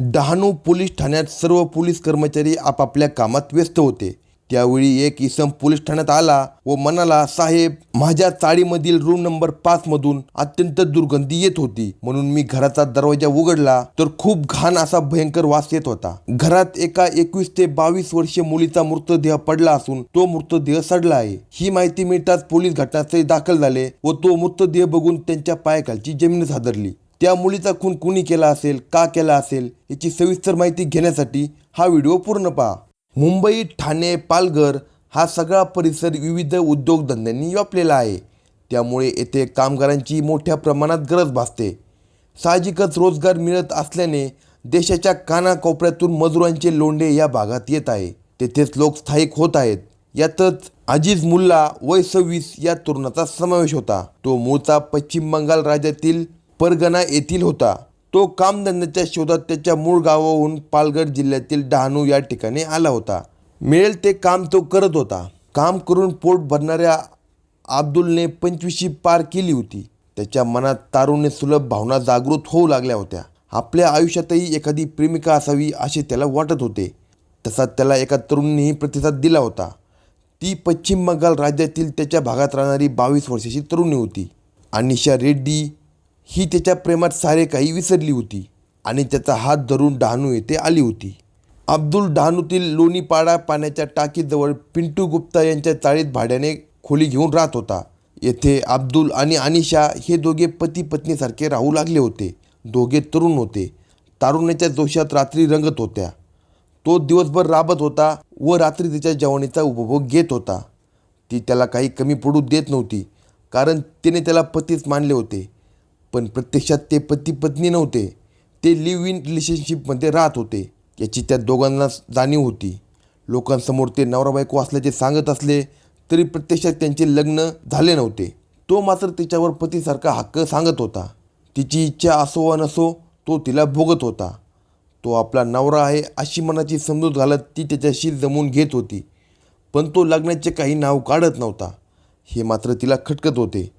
Dahanu police ठाण्यात सर्व police कर्मचारी आपापल्या कामात व्यस्त होते. त्यावेळी एक इसम पोलीस ठाण्यात आला व म्हणाला साहेब माझ्या चाळीमधील रूम नंबर पाच मधून अत्यंत दुर्गंधी येत होती. म्हणून मी घराचा दरवाजा उघडला तर खूप घाण असा भयंकर वास येत होता. घरात एका एकवीस ते बावीस वर्षीय मुलीचा मृतदेह पडला असून तो मृतदेह सडला आहे. ही माहिती मिळताच पोलीस घटनास्थळी दाखल झाले व तो मृतदेह बघून त्यांच्या पायाखालची जमीनच हादरली त्या मुलीचा खून कुणी केला असेल का केला असेल याची सविस्तर माहिती घेण्यासाठी हा व्हिडिओ पूर्ण पहा. मुंबई ठाणे पालघर हा सगळा परिसर विविध उद्योगधंद्यांनी व्यापलेला आहे. त्यामुळे येथे कामगारांची मोठ्या प्रमाणात गरज भासते. साहजिकच रोजगार मिळत असल्याने देशाच्या कानाकोपऱ्यातून मजुरांचे लोंढे या भागात येत आहे. तेथेच लोक स्थायिक होत आहेत. यातच अजीज मुल्ला वय सव्वीस या तरुणाचा समावेश होता. तो मूळचा पश्चिम बंगाल राज्यातील परगणा येथील होता. तो कामधंद्याच्या शोधात त्याच्या मूळ गावाहून पालघर जिल्ह्यातील डहाणू या ठिकाणी आला होता. मिळेल ते काम तो करत होता. काम करून पोट भरणाऱ्या अब्दुलने पंचवीशी पार केली होती. त्याच्या मनात तारुण्य सुलभ भावना जागृत होऊ लागल्या होत्या. आपल्या आयुष्यातही एखादी प्रेमिका असावी असे त्याला वाटत होते. तसा त्याला एका तरुणीनेही प्रतिसाद दिला होता. ती पश्चिम बंगाल राज्यातील त्याच्या भागात राहणारी बावीस वर्षाची तरुणी होती. अनिशा रेड्डी ही त्याच्या प्रेमात सारे काही विसरली होती आणि त्याचा हात धरून डहाणू येथे आली होती. अब्दुल डहाणूतील लोणीपाडा पाण्याच्या टाकीजवळ पिंटू गुप्ता यांच्या चाळीत भाड्याने खोली घेऊन राहत होता. येथे अब्दुल आणि अनिशा हे दोघे पती पत्नीसारखे राहू लागले होते. दोघे तरुण होते. तारुण्याच्या जोशात रात्री रंगत होत्या. तो दिवसभर राबत होता व रात्री तिच्या जेवणीचा उपभोग घेत होता. ती त्याला काही कमी पडू देत नव्हती कारण तिने त्याला पतीच मानले होते. पण प्रत्यक्षात ते पती पत्नी नव्हते. ते लिव्ह इन रिलेशनशिपमध्ये राहत होते. याची त्या दोघांना जाणीव होती. लोकांसमोर ते नवरा बायको असल्याचे सांगत असले तरी प्रत्यक्षात त्यांचे लग्न झाले नव्हते. तो मात्र तिच्यावर पतीसारखा हक्क सांगत होता. तिची इच्छा असो वा नसो तो तिला भोगत होता. तो आपला नवरा आहे अशी मनाची समजूत घालत ती त्याच्याशी जमून घेत होती. पण तो लग्नाचे काही नाव काढत नव्हता. हे मात्र तिला खटकत होते.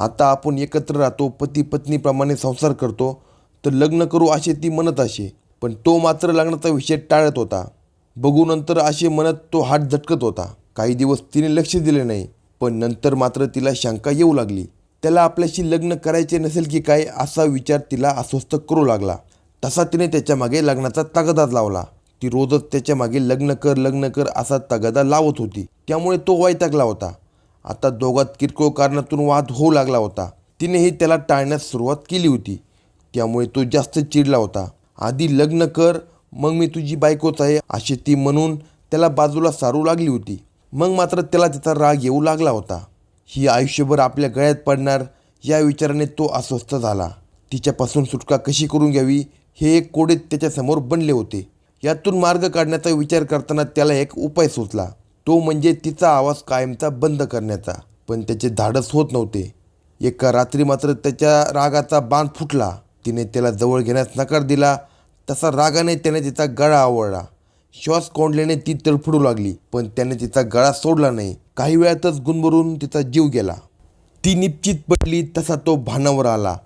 आता आपण एकत्र राहतो पती पत्नीप्रमाणे संसार करतो. तर लग्न करू असे ती म्हणत असे पण तो मात्र लग्नाचा विषय टाळत होता. बघू नंतर असे म्हणत तो हात झटकत होता. काही दिवस तिने लक्ष दिले नाही पण नंतर मात्र तिला शंका येऊ लागली. त्याला आपल्याशी लग्न करायचे नसेल की काय असा विचार तिला अस्वस्थ करू लागला. तसा तिने त्याच्यामागे लग्नाचा तगादा लावला. ती रोजच त्याच्यामागे लग्न कर लग्न कर असा तगादा लावत होती. त्यामुळे तो वैतागला होता. आता दोघात किरकोळ कारणातून वाद होऊ लागला होता. तिनेही त्याला टाळण्यास सुरुवात केली होती. त्यामुळे तो जास्त चिडला होता. आधी लग्न कर मग मी तुझी बायकोच आहे अशी ती म्हणून त्याला बाजूला सारू लागली होती. मग मात्र त्याला त्याचा राग येऊ लागला होता. ही आयुष्यभर आपल्या गळ्यात पडणार या विचाराने तो अस्वस्थ झाला. तिच्यापासून सुटका कशी करून घ्यावी? हे एक कोडे त्याच्यासमोर बनले होते. यातून मार्ग काढण्याचा विचार करताना त्याला एक उपाय सुचला. तो म्हणजे तिचा आवाज कायमचा बंद करण्याचा. पण त्याचे धाडस होत नव्हते. एका रात्री मात्र त्याच्या रागाचा बांध फुटला. तिने त्याला जवळ घेण्यास नकार दिला. तसा रागाने त्याने तिचा गळा आवळला. श्वास कोंडल्याने ती तडफडू लागली पण त्याने तिचा गळा सोडला नाही. काही वेळातच गुणभरून तिचा जीव गेला. ती निश्चित पडली तसा तो भानावर आला.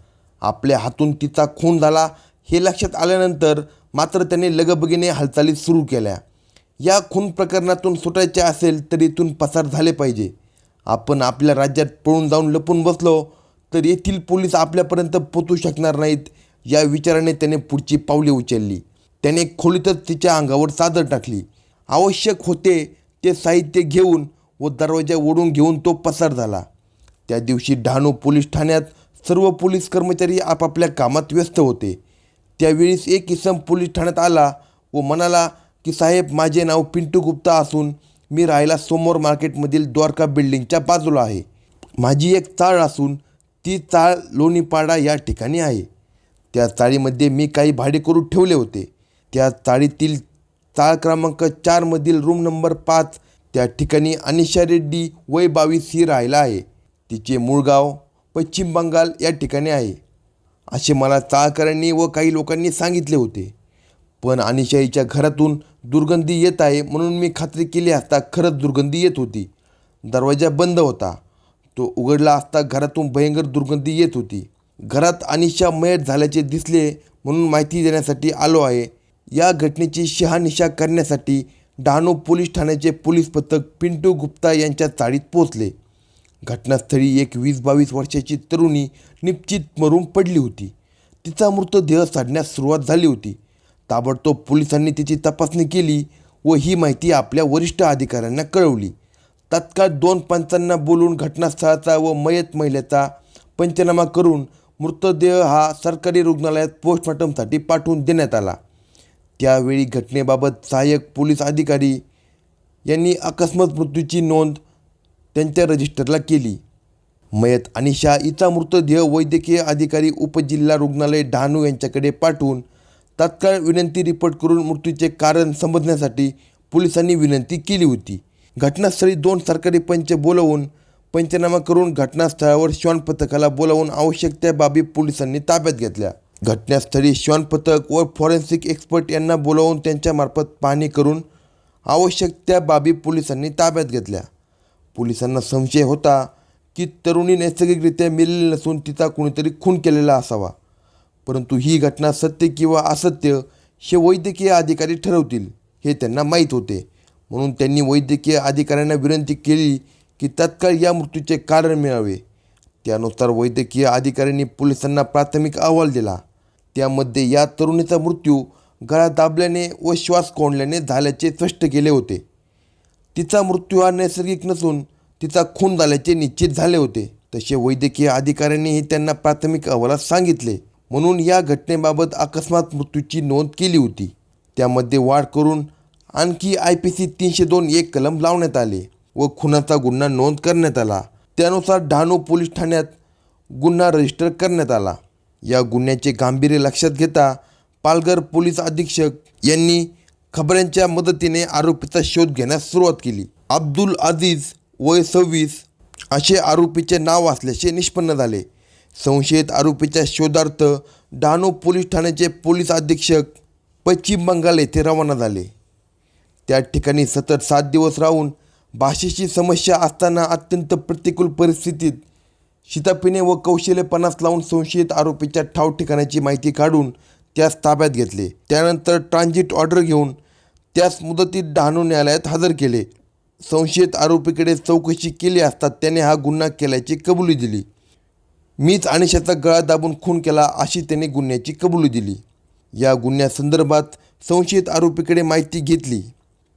आपल्या हातून तिचा खून झाला. हे लक्षात आल्यानंतर मात्र त्याने लगबगीने हालचाली सुरू केल्या. या खून प्रकरणातून सुटायचे असेल तर इथून पसार झाले पाहिजे. आपण आपल्या राज्यात पळून जाऊन लपून बसलो तर येथील पोलीस आपल्यापर्यंत पोचू शकणार नाहीत या विचाराने त्याने पुढची पावले उचलली. त्याने खोलीतच तिच्या अंगावर चादर टाकली. आवश्यक होते ते साहित्य घेऊन व दरवाजा ओढून घेऊन तो पसार झाला. त्या दिवशी डहाणू पोलीस ठाण्यात सर्व पोलीस कर्मचारी आपापल्या कामात व्यस्त होते. त्यावेळीस एक इसम पोलीस ठाण्यात आला व म्हणाला की साहेब माझे नाव पिंटू गुप्ता असून मी राहायला समोर मार्केटमधील द्वारका बिल्डिंगच्या बाजूला आहे. माझी एक चाळ असून ती चाळ लोणीपाडा या ठिकाणी आहे. त्या चाळीमध्ये मी काही भाडे करून ठेवले होते. त्या चाळीतील चाळ क्रमांक चारमधील रूम नंबर पाच त्या ठिकाणी अनिशा रेड्डी वय बावीस ही राहायला आहे. तिचे मूळ गाव पश्चिम बंगाल या ठिकाणी आहे. असे मला चाळकरांनी व काही लोकांनी सांगितले होते. पण अनिशाईच्या घरातून दुर्गंधी येत आहे म्हणून मी खात्री केली असता खरंच दुर्गंधी येत होती. दरवाजा बंद होता. तो उघडला असता घरातून भयंकर दुर्गंधी येत होती. घरात अनिशा मयत झाल्याचे दिसले म्हणून माहिती देण्यासाठी आलो आहे. या घटनेची शहानिशा करण्यासाठी डहाणू पोलीस ठाण्याचे पोलीस पथक पिंटू गुप्ता यांच्या चाळीत पोचले घटनास्थळी एक वीस बावीस वर्षाची तरुणी निश्चित मरून पडली होती. तिचा मृतदेह साडण्यास सुरुवात झाली होती. ताबडतोब पोलिसांनी तिची तपासणी केली व ही माहिती आपल्या वरिष्ठ अधिकाऱ्यांना कळवली. तत्काळ दोन पंचांना बोलून घटनास्थळाचा व मयत महिलेचा पंचनामा करून मृतदेह हा सरकारी रुग्णालयात पोस्टमॉर्टमसाठी पाठवून देण्यात आला. त्यावेळी घटनेबाबत सहाय्यक पोलीस अधिकारी यांनी अकस्मात मृत्यूची नोंद त्यांच्या रजिस्टरला केली. मयत अनिशा हिचा मृतदेह वैद्यकीय अधिकारी उपजिल्हा रुग्णालय डहाणू यांच्याकडे पाठवून तात्काळ विनंती रिपोर्ट करून मृत्यूचे कारण समजण्यासाठी पोलिसांनी विनंती केली होती. घटनास्थळी दोन सरकारी पंच बोलवून पंचनामा करून घटनास्थळावर श्वान पथकाला बोलावून आवश्यक त्या बाबी पोलिसांनी ताब्यात घेतल्या. घटनास्थळी श्वान पथक व फॉरेन्सिक एक्सपर्ट यांना बोलावून त्यांच्यामार्फत पाहणी करून आवश्यक त्या बाबी पोलिसांनी ताब्यात घेतल्या. पोलिसांना संशय होता की तरुणी नैसर्गिकरित्या मेलेली नसून तिचा कुणीतरी खून केलेला असावा. परंतु ही घटना सत्य किंवा असत्य हे वैद्यकीय अधिकारी ठरवतील हे त्यांना माहीत होते. म्हणून त्यांनी वैद्यकीय अधिकाऱ्यांना विनंती केली की तत्काळ या मृत्यूचे कारण मिळावे. त्यानुसार वैद्यकीय अधिकाऱ्यांनी पोलिसांना प्राथमिक अहवाल दिला. त्यामध्ये या तरुणीचा मृत्यू गळा दाबल्याने व श्वास कोंडल्याने झाल्याचे स्पष्ट केले होते. तिचा मृत्यू हा नैसर्गिक नसून तिचा खून झाल्याचे निश्चित झाले होते. तसे वैद्यकीय अधिकाऱ्यांनीही त्यांना प्राथमिक अहवालात सांगितले. म्हणून या घटनेबाबत अकस्मात मृत्यूची नोंद केली होती. त्यामध्ये वाढ करून आणखी आय पी सी तीनशे दोन एक कलम लावण्यात आले व खुनाचा गुन्हा नोंद करण्यात आला. त्यानुसार डहाणू पोलीस ठाण्यात गुन्हा रजिस्टर करण्यात आला. या गुन्ह्याचे गांभीर्य लक्षात घेता पालघर पोलीस अधीक्षक यांनी खबऱ्यांच्या मदतीने आरोपीचा शोध घेण्यास सुरुवात केली. अब्दुल अजीज वय सव्वीस असे आरोपीचे नाव असल्याचे निष्पन्न झाले. संशयित आरोपीच्या शोधार्थ डहाणू पोलीस ठाण्याचे पोलीस अधीक्षक पश्चिम बंगाल येथे रवाना झाले. त्या ठिकाणी सतत सात दिवस राहून भाषेची समस्या असताना अत्यंत प्रतिकूल परिस्थितीत शितापिने व कौशल्यपणास लावून संशयित आरोपीच्या ठाव ठिकाणाची माहिती काढून त्यास ताब्यात घेतले. त्यानंतर ट्रान्झिट ऑर्डर घेऊन त्यास मुदतीत डहाणू न्यायालयात हजर केले. संशयित आरोपीकडे चौकशी केली असता त्याने हा गुन्हा केल्याची कबुली दिली. मीच आणि शतक गळा दाबून खून केला अशी त्याने गुन्ह्याची कबुली दिली. या गुन्ह्यासंदर्भात संशयित आरोपीकडे माहिती घेतली.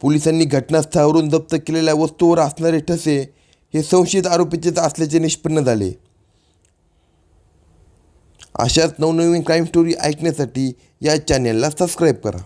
पोलिसांनी घटनास्थळावरून जप्त केलेल्या वस्तूवर असणारे ठसे हे संशयित आरोपीचेच असल्याचे निष्पन्न झाले. अशाच नवनवीन क्राईम स्टोरी ऐकण्यासाठी या चॅनेलला सबस्क्राईब करा.